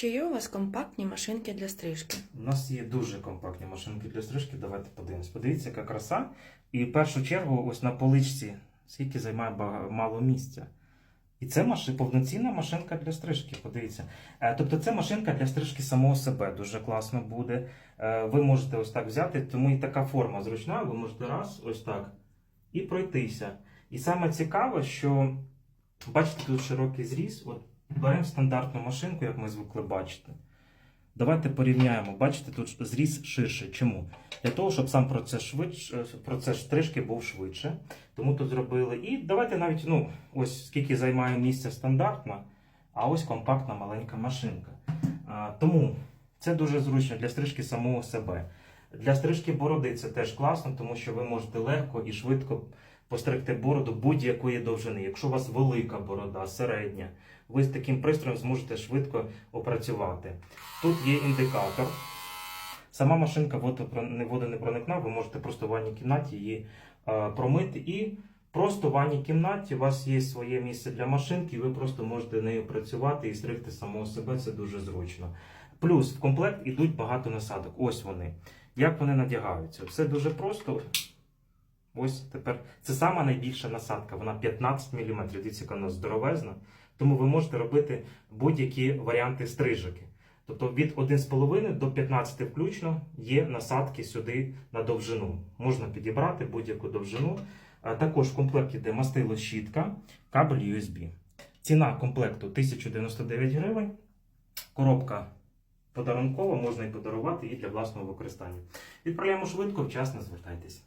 Чи є у вас компактні машинки для стрижки? У нас є дуже компактні машинки для стрижки. Давайте подивимось. Подивіться, яка краса. І в першу чергу, ось на поличці, скільки займає мало місця. І це маши, повноцінна машинка для стрижки. Подивіться. Е, Тобто це машинка для стрижки самого себе. Дуже класно буде. Е, Ви можете ось так взяти, тому і така форма зручна. Ви можете раз, ось так, і пройтися. І саме цікаве, що бачите, тут широкий зріз. От беремо стандартну машинку, як ми звикли бачити. Давайте порівняємо. Бачите, тут зріз ширший. Чому? Для того, щоб сам процес швидше, процес стрижки був швидше. Тому тут зробили. І давайте навіть, ну, ось скільки займає місця стандартна, а ось компактна маленька машинка. А, тому це дуже зручно для стрижки самого себе. Для стрижки бороди це теж класно, тому що ви можете легко і швидко постригти бороду будь-якої довжини. Якщо у вас велика борода, середня, ви з таким пристроєм зможете швидко опрацювати. Тут є індикатор. Сама машинка водопро- не водонепроникна, ви можете просто в ванній кімнаті її е, промити. І просто в ванній кімнаті у вас є своє місце для машинки, і ви просто можете нею працювати і стригти самого себе, це дуже зручно. Плюс в комплект ідуть багато насадок. Ось вони. Як вони надягаються? Все дуже просто. Ось тепер це сама найбільша насадка, вона 15 мм. Дивіться, яка вона здоровезна. Тому ви можете робити будь-які варіанти стрижики. Тобто від 1,5 до 15 включно є насадки сюди на довжину. Можна підібрати будь-яку довжину. Також в комплекті йде мастило щітка, кабель USB. Ціна комплекту 1099 гривень. Коробка подарункова, можна і подарувати і для власного використання. Відправляємо швидко, вчасно звертайтесь.